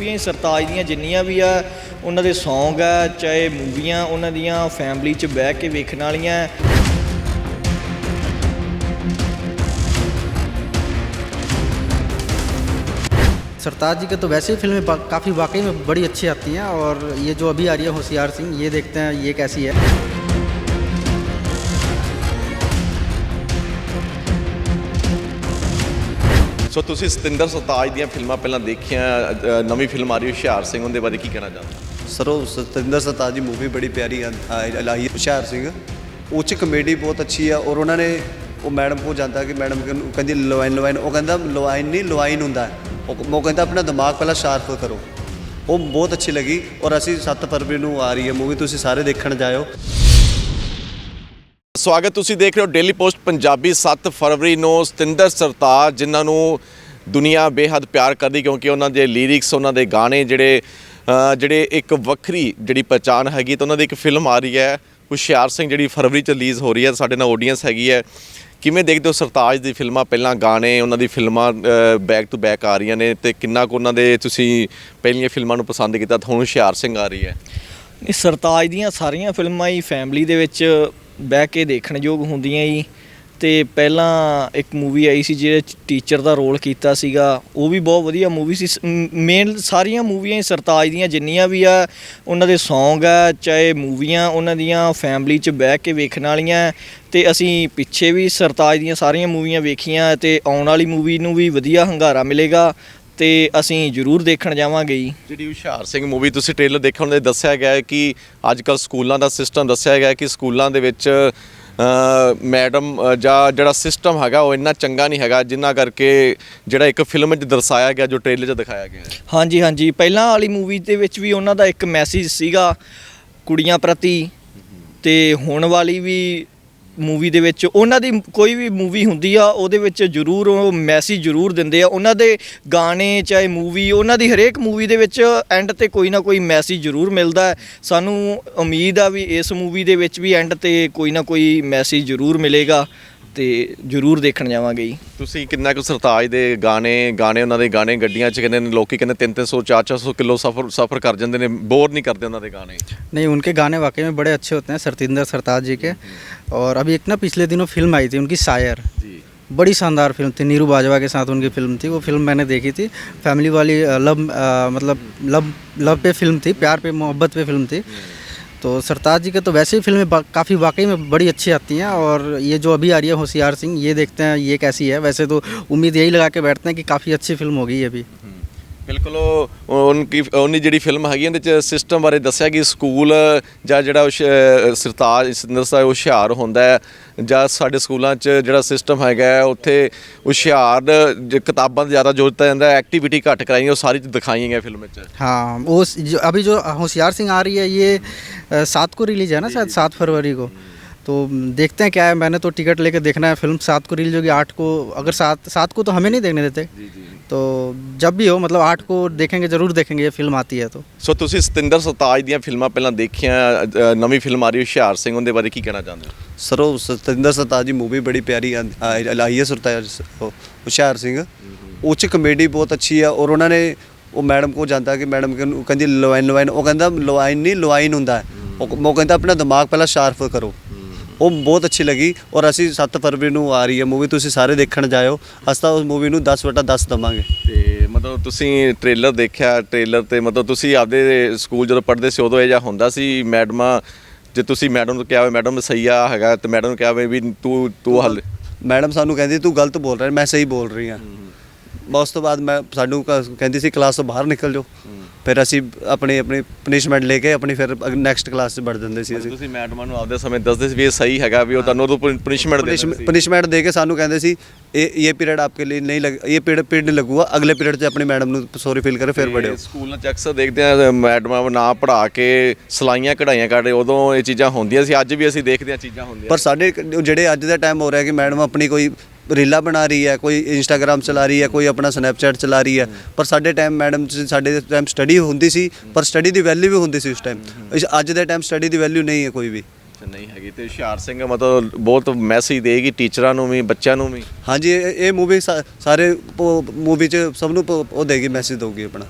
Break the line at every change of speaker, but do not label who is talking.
ਮੂਵੀਆਂ ਸਰਤਾਜ ਦੀਆਂ ਜਿੰਨੀਆਂ ਵੀ ਆ ਉਹਨਾਂ ਦੇ Song ਆ ਚਾਹੇ ਮੂਵੀਆਂ ਉਹਨਾਂ ਦੀਆਂ ਫੈਮਿਲੀ 'ਚ ਬਹਿ ਕੇ ਵੇਖਣ ਵਾਲੀਆਂ ਹੈ।
सरताज जी के तो वैसे ही फिल्में बा- काफ़ी वाकई में बड़ी अच्छी आती हैं और ये जो अभी आ रही है होशियार सिंह ये देखते हैं ये कैसी है
ਸੋ ਤੁਸੀਂ ਸਤਿੰਦਰ ਸਰਤਾਜ ਦੀਆਂ ਫਿਲਮਾਂ ਪਹਿਲਾਂ ਦੇਖੀਆਂ ਨਵੀਂ ਫਿਲਮ ਆ ਰਹੀ ਹੁਸ਼ਿਆਰ ਸਿੰਘ, ਉਹਦੇ ਬਾਰੇ ਕੀ ਕਹਿਣਾ ਚਾਹੁੰਦਾ
ਸਰ, ਉਹ ਸਤਿੰਦਰ ਸਰਤਾਜ ਦੀ ਮੂਵੀ ਬੜੀ ਪਿਆਰੀ ਲਾਈ ਹੁਸ਼ਿਆਰ ਸਿੰਘ। ਉਹ 'ਚ ਕਮੇਡੀ ਬਹੁਤ ਅੱਛੀ ਆ ਔਰ ਉਹਨਾਂ ਨੇ, ਉਹ ਮੈਡਮ ਕੋ ਜਾਂਦਾ ਕਿ ਮੈਡਮ ਕਹਿੰਦੀ- ਕਹਿੰਦੀ ਲਵਾਈਨ ਲਵਾਈਨ ਉਹ ਕਹਿੰਦਾ ਲਵਾਈਨ ਨਹੀਂ ਲਵਾਈਨ ਹੁੰਦਾ ਉਹ ਉਹ ਕਹਿੰਦਾ, ਆਪਣਾ ਦਿਮਾਗ ਪਹਿਲਾਂ ਸ਼ਾਰਪ ਕਰੋ। ਉਹ ਬਹੁਤ ਅੱਛੀ ਲੱਗੀ ਔਰ ਅਸੀਂ 7 ਫਰਵਰੀ ਨੂੰ ਆ ਰਹੀ ਹੈ ਮੂਵੀ, ਤੁਸੀਂ ਸਾਰੇ ਦੇਖਣ ਜਾਇਓ।
ਸਵਾਗਤ ਤੁਸੀਂ ਦੇਖ ਰਹੇ ਹੋ ਡੇਲੀ ਪੋਸਟ ਪੰਜਾਬੀ 7 ਫਰਵਰੀ ਨੂੰ ਸਤਿੰਦਰ ਸਰਤਾਜ, ਜਿਨ੍ਹਾਂ ਨੂੰ ਦੁਨੀਆ ਬੇਹੱਦ ਪਿਆਰ ਕਰਦੀ ਕਿਉਂਕਿ ਉਹਨਾਂ ਦੇ ਲਿਰਿਕਸ ਉਹਨਾਂ ਦੇ ਗਾਣੇ ਜਿਹੜੇ ਜਿਹੜੇ ਇੱਕ ਵੱਖਰੀ ਜਿਹੜੀ ਪਛਾਣ ਹੈਗੀ, ਤਾਂ ਉਹਨਾਂ ਦੀ ਇੱਕ ਫਿਲਮ ਆ ਰਹੀ ਹੈ। ਹੁਸ਼ਿਆਰ ਸਿੰਘ ਜਿਹੜੀ ਫਰਵਰੀ ਚ ਰਿਲੀਜ਼ ਹੋ ਰਹੀ ਹੈ, ਸਾਡੇ ਨਾਲ ਆਡੀਅנס ਹੈਗੀ ਹੈ। ਕਿਵੇਂ ਦੇਖਦੇ ਹੋ ਸਰਤਾਜ ਦੀ ਫਿਲਮਾਂ? ਪਹਿਲਾਂ ਗਾਣੇ, ਉਹਨਾਂ ਦੀ ਫਿਲਮਾਂ ਬੈਕ ਟੂ ਬੈਕ ਆ ਰਹੀਆਂ ਨੇ ਤੇ ਕਿੰਨਾ ਕੁ ਉਹਨਾਂ ਦੇ ਤੁਸੀਂ ਪਹਿਲੀਆਂ ਫਿਲਮਾਂ ਨੂੰ ਪਸੰਦ ਕੀਤਾ, ਤਾਂ ਹੁਣ ਹੁਸ਼ਿਆਰ ਸਿੰਘ ਆ ਰਹੀ ਹੈ।
ਇਹ ਸਰਤਾਜ ਦੀਆਂ ਸਾਰੀਆਂ ਫਿਲਮਾਂ ਹੀ ਫੈਮਿਲੀ ਦੇ ਵਿੱਚ ਬਹਿ ਕੇ ਦੇਖਣਯੋਗ ਹੁੰਦੀਆਂ ਜੀ। ਤੇ ਪਹਿਲਾਂ ਇੱਕ ਮੂਵੀ ਆਈ ਸੀ ਜਿਹਦੇ ਚ ਟੀਚਰ ਦਾ ਰੋਲ ਕੀਤਾ ਸੀਗਾ। ਉਹ ਵੀ ਬਹੁਤ ਵਧੀਆ ਮੂਵੀ ਸੀ। ਮੇਨ ਸਾਰੀਆਂ ਮੂਵੀਆਂ ਹੀ ਸਰਤਾਜ ਦੀਆਂ ਜਿੰਨੀਆਂ ਵੀ ਆ, ਉਹਨਾਂ ਦੇ Song ਆ, ਚਾਹੇ ਮੂਵੀਆਂ ਉਹਨਾਂ ਦੀਆਂ ਫੈਮਿਲੀ 'ਚ ਬਹਿ ਕੇ ਵੇਖਣ ਵਾਲੀਆਂ। ਹੈ। ਤੇ ਅਸੀਂ ਪਿੱਛੇ ਵੀ ਸਰਤਾਜ ਦੀਆਂ ਸਾਰੀਆਂ ਮੂਵੀਆਂ ਵੇਖੀਆਂ ਤੇ ਆਉਣ ਵਾਲੀ ਮੂਵੀ ਨੂੰ ਵੀ ਵਧੀਆ ਹੰਗਾਰਾ ਮਿਲੇਗਾ। ਤੇ ਅਸੀਂ ਜ਼ਰੂਰ ਦੇਖਣ ਜਾਵਾਂਗੇ ਜੀ।
ਜਿਹੜੀ ਹੁਸ਼ਿਆਰ ਸਿੰਘ ਮੂਵੀ ਤੁਸੀਂ ਟ੍ਰੇਲਰ ਦੇਖਣ ਦੇ ਦੱਸਿਆ ਗਿਆ ਹੈ ਕਿ ਅੱਜ ਕੱਲ ਸਕੂਲਾਂ ਦਾ ਸਿਸਟਮ ਦੱਸਿਆ ਗਿਆ ਹੈ ਕਿ ਸਕੂਲਾਂ ਦੇ ਵਿੱਚ ਮੈਡਮ ਜਾਂ ਜਿਹੜਾ ਸਿਸਟਮ ਹੈਗਾ ਉਹ ਇੰਨਾ ਚੰਗਾ ਨਹੀਂ ਹੈਗਾ ਜਿੰਨਾ ਕਰਕੇ ਜਿਹੜਾ ਇੱਕ ਫਿਲਮ ਵਿੱਚ ਦਰਸਾਇਆ ਗਿਆ ਜੋ ਟ੍ਰੇਲਰ 'ਚ ਦਿਖਾਇਆ ਗਿਆ ਹੈ।
ਹਾਂਜੀ ਹਾਂਜੀ। ਪਹਿਲਾਂ ਵਾਲੀ ਮੂਵੀ ਦੇ ਵਿੱਚ ਵੀ ਉਹਨਾਂ ਦਾ ਇੱਕ ਮੈਸੇਜ ਸੀਗਾ ਕੁੜੀਆਂ ਪ੍ਰਤੀ ਤੇ ਹੁਣ ਵਾਲੀ ਵੀ ਮੂਵੀ ਦੇ ਵਿੱਚ, ਉਹਨਾਂ ਦੀ ਕੋਈ ਵੀ ਮੂਵੀ ਹੁੰਦੀ ਆ, ਉਹਦੇ ਵਿੱਚ ਜ਼ਰੂਰ ਉਹ ਮੈਸੇਜ ਜ਼ਰੂਰ ਦਿੰਦੇ ਆ। ਉਹਨਾਂ ਦੇ ਗਾਣੇ, ਚਾਹੇ ਮੂਵੀ ਉਹਨਾਂ ਦੀ ਹਰੇਕ ਮੂਵੀ ਦੇ ਵਿੱਚ ਐਂਡ ਤੇ ਕੋਈ ਨਾ ਕੋਈ ਮੈਸੇਜ ਜ਼ਰੂਰ ਮਿਲਦਾ ਹੈ। ਸਾਨੂੰ ਉਮੀਦ ਆ ਵੀ ਇਸ ਮੂਵੀ ਦੇ ਵਿੱਚ ਵੀ ਐਂਡ ਤੇ ਕੋਈ ਨਾ ਕੋਈ ਮੈਸੇਜ ਜ਼ਰੂਰ ਮਿਲੇਗਾ। ਤੇ ਜ਼ਰੂਰ ਦੇਖਣ ਜਾਵਾਂਗੇ ਜੀ
ਤੁਸੀਂ ਕਿੰਨਾ ਕੁ ਸਰਤਾਜ ਦੇ ਗਾਣੇ ਗਾਣੇ ਉਹਨਾਂ ਦੇ ਗਾਣੇ ਗੱਡੀਆਂ 'ਚ ਕਹਿੰਦੇ ਨੇ ਲੋਕੀ ਕਹਿੰਦੇ 3-300 400 ਕਿਲੋ ਸਫ਼ਰ ਸਫ਼ਰ ਕਰ ਜਾਂਦੇ ਨੇ ਬੋਰ ਨਹੀਂ ਕਰਦੇ ਉਹਨਾਂ ਦੇ ਗਾਣੇ
नहीं उनके गाने वाकई में बड़े अच्छे होते हैं सरतिंदर सरताज जी के और अभी एक ना पिछले दिनों फिल्म आई थी उनकी शायर
ਜੀ
बड़ी शानदार फिल्म थी नीरू बाजवा के साथ उनकी फिल्म थी वो फिल्म मैंने देखी थी फैमिली वाली अ, लव अ, मतलब लव लव पे फिल्म थी प्यार पे मोहब्बत पे फिल्म थी तो सरताज जी के तो वैसे ही फिल्में बा- काफ़ी वाकई में बड़ी अच्छी आती हैं और ये जो अभी आ रही है होशियार सिंह ये देखते हैं ये कैसी है वैसे तो उम्मीद यही लगा के बैठते हैं कि काफ़ी अच्छी फिल्म होगी ये भी
ਬਿਲਕੁਲ ਉਹ ਉਨਕੀ ਉਹਨੀ ਜਿਹੜੀ ਫਿਲਮ ਹੈਗੀ ਇਹਦੇ ਚ ਸਿਸਟਮ ਬਾਰੇ ਦੱਸਿਆ ਕਿ ਸਕੂਲ ਜਾਂ ਜਿਹੜਾ ਹੁਸ਼- ਅਹ ਸਰਤਾਜ ਸਿੰਦਰ ਸਾਹਿਬ ਹੁਸ਼ਿਆਰ ਹੁੰਦਾ ਹੈ ਜਾਂ ਸਾਡੇ ਸਕੂਲਾਂ 'ਚ ਜਿਹੜਾ ਸਿਸਟਮ ਹੈਗਾ ਹੈ, ਉੱਥੇ ਹੁਸ਼ਿਆਰ ਜ- ਕਿਤਾਬਾਂ 'ਤੇ ਜ਼ਿਆਦਾ ਜ਼ੋਰ ਦਿੱਤਾ ਜਾਂਦਾ ਐਕਟੀਵਿਟੀ ਘੱਟ ਕਰਾਈ ਉਹ ਸਾਰੀ ਦਿਖਾਈਆਂ ਗਈਆਂ ਫਿਲਮ ਵਿੱਚ
हाँ वो स- जो अभी जो होशियार सिंह आ रही है ये अ, सात को रिलीज है ना शायद सात फरवरी को तो म, देखते हैं क्या है मैंने तो टिकट लेके देखना है फिल्म सात को रिलीज होगी आठ को अगर सात सात को तो हमें नहीं देखने देते तो जब भी हो मतलब आठ को देखेंगे ज़रूर देखेंगे ये फिल्म आती है तो
ਸੋ ਤੁਸੀਂ ਸਤਿੰਦਰ ਸਰਤਾਜ ਦੀਆਂ ਫਿਲਮਾਂ ਪਹਿਲਾਂ ਦੇਖੀਆਂ ਅ, ਨਵੀਂ ਫਿਲਮ ਆ ਰਹੀ ਹੁਸ਼ਿਆਰ ਸਿੰਘ ਉਹਦੇ ਬਾਰੇ ਕੀ ਕਹਿਣਾ ਚਾਹੁੰਦੇ ਹੋ
ਸਰ ਉਹ ਸਤਿੰਦਰ ਸਰਤਾਜ ਦੀ ਮੂਵੀ ਬੜੀ ਪਿਆਰੀ ਆ ਇਲਾਹੀ ਹੈ ਸਰਤਾਜ ਉਹ ਹੁਸ਼ਿਆਰ ਸਿੰਘ ਉਹ 'ਚ ਕਮੇਡੀ ਬਹੁਤ ਅੱਛੀ ਆ ਔਰ ਉਹਨਾਂ ਨੇ ਉਹ ਮੈਡਮ ਕੋ ਜਾਂਦਾ ਕਿ ਮੈਡਮ ਕਹਿੰਦੀ ਕਹਿੰਦੀ ਲਵਾਈਨ ਲਵਾਈਨ ਉਹ ਕਹਿੰਦਾ ਲਵਾਈਨ ਨਹੀਂ ਲਵਾਈਨ ਹੁੰਦਾ ਹੈ। ਉਹ ਉਹ ਕਹਿੰਦਾ ਆਪਣਾ ਦਿਮਾਗ ਪਹਿਲਾਂ ਸ਼ਾਰਪ ਕਰੋ ਉਹ ਬਹੁਤ ਅੱਛੀ ਲੱਗੀ ਔਰ ਅਸੀਂ 7 ਫਰਵਰੀ ਨੂੰ ਆ ਰਹੀ ਹੈ ਮੂਵੀ ਤੁਸੀਂ ਸਾਰੇ ਦੇਖਣ ਜਾਇਓ। ਅਸੀਂ ਤਾਂ ਉਸ ਮੂਵੀ ਨੂੰ 10 ਵਟਾ 10 ਦਵਾਂਗੇ।
ਤੇ ਮਤਲਬ ਤੁਸੀਂ ਟ੍ਰੇਲਰ ਦੇਖਿਆ ਟ੍ਰੇਲਰ ਤੇ ਮਤਲਬ ਤੁਸੀਂ ਆਪਦੇ ਸਕੂਲ ਜਦੋਂ ਪੜ੍ਹਦੇ ਸੀ ਉਦੋਂ ਇਹ ਜਿਹਾ ਹੁੰਦਾ ਸੀ ਮੈਡਮਾਂ ਜੇ ਤੁਸੀਂ ਮੈਡਮ ਨੂੰ ਕਿਹਾ ਹੋਵੇ ਮੈਡਮ ਸਹੀ ਆ ਹੈਗਾ ਤੇ ਮੈਡਮ ਨੂੰ ਕਿਹਾ ਹੋਵੇ ਵੀ ਤੂੰ ਤੂੰ ਹੱਲ
ਮੈਡਮ ਸਾਨੂੰ ਕਹਿੰਦੀ ਤੂੰ ਗਲਤ ਬੋਲ ਰਿਹਾ ਮੈਂ ਸਹੀ ਬੋਲ ਰਹੀ ਹਾਂ। ਉਸ ਤੋਂ ਬਾਅਦ ਮੈਂ ਸਾਨੂੰ ਕ- ਕਹਿੰਦੀ ਸੀ ਕਲਾਸ ਤੋਂ ਬਾਹਰ ਨਿਕਲ ਜਾਓ। ਫਿਰ ਅਸੀਂ ਆਪਣੀ ਆਪਣੀ ਪਨਿਸ਼ਮੈਂਟ ਲੈ ਕੇ ਆਪਣੀ ਫਿਰ ਨੈਕਸਟ ਕਲਾਸ 'ਚ ਵੜ ਜਾਂਦੇ ਸੀ ਅਸੀਂ।
ਤੁਸੀਂ ਮੈਡਮਾਂ ਨੂੰ ਆਪਦੇ ਸਮੇਂ ਦੱਸਦੇ ਸੀ ਵੀ ਇਹ ਸਹੀ ਹੈਗਾ ਵੀ ਉਹ ਤੁਹਾਨੂੰ ਉਦੋਂ ਪਨਿਸ਼ਮੈਂਟ ਦੇ ਦਿੰਦੇ ਸੀ।
ਪਨਿਸ਼ਮੈਂਟ ਦੇ ਕੇ ਸਾਨੂੰ ਕਹਿੰਦੇ ਸੀ ਇਹ ਇਹ ਪੀਰੀਅਡ ਆਪਕੇ ਲਈ ਨਹੀਂ ਲੱਗ ਇਹ ਪੀਰੀਅਡ ਪੀਰੀਅਡ ਨਹੀਂ ਲੱਗੂਗਾ ਅਗਲੇ ਪੀਰੀਅਡ 'ਚ ਆਪਣੀ ਮੈਡਮ ਨੂੰ ਸੌਰੀ ਫੀਲ ਕਰੇ ਫਿਰ ਪੜਿਓ
ਸਕੂਲਾਂ ਚ ਅਕਸਰ ਦੇਖਦੇ ਆ ਮੈਡਮਾਂ ਨਾ ਪੜ੍ਹਾ ਕੇ ਸਲਾਈਆਂ ਕਢਾਈਆਂ ਕਰਦੇ ਉਦੋਂ ਇਹ ਚੀਜ਼ਾਂ ਹੁੰਦੀਆਂ ਸੀ ਅੱਜ ਵੀ ਅਸੀਂ ਦੇਖਦੇ ਆ ਚੀਜ਼ਾਂ ਹੁੰਦੀਆਂ
ਪਰ ਸਾਡੇ ਕ- ਜਿਹੜੇ ਅੱਜ ਦਾ ਟਾਈਮ ਹੋ ਰਿਹਾ ਕਿ ਮੈਡਮ ਆਪਣੀ ਕੋਈ ਰੀਲਾਂ ਬਣਾ ਰਹੀ ਹੈ ਕੋਈ ਇੰਸਟਾਗ੍ਰam ਚਲਾ ਰਹੀ ਹੈ ਕੋਈ ਆਪਣਾ ਸਨੈਪਚੈਟ ਚਲਾ ਰਹੀ ਹੈ। ਪਰ ਸਾਡੇ ਟਾਈਮ ਮੈਡਮ ਸਾਡੇ ਟਾਈਮ ਸਟੱਡੀ ਹੁੰਦੀ ਸੀ ਪਰ ਸਟੱਡੀ ਦੀ ਵੈਲਿਊ ਵੀ ਹੁੰਦੀ ਸੀ ਉਸ ਟਾਈਮ ਅੱਜ ਦੇ ਟਾਈਮ ਸਟੱਡੀ ਦੀ ਵੈਲਿਊ ਨਹੀਂ ਹੈ ਕੋਈ ਵੀ।
ਨਹੀਂ ਹੈਗੀ। ਤੇ ਹੁਸ਼ਿਆਰ ਸਿੰਘ ਮਤਲਬ ਬਹੁਤ ਮੈਸੇਜ ਦੇਗੀ ਟੀਚਰਾਂ ਨੂੰ ਵੀ ਬੱਚਿਆਂ ਨੂੰ ਵੀ।
ਹਾਂਜੀ ਇਹ ਮੂਵੀ ਸਾਰੇ ਮੂਵੀ 'ਚ ਸਭ ਨੂੰ ਉਹ ਦੇਗੀ ਮੈਸੇਜ ਦਊਗੀ ਆਪਣਾ।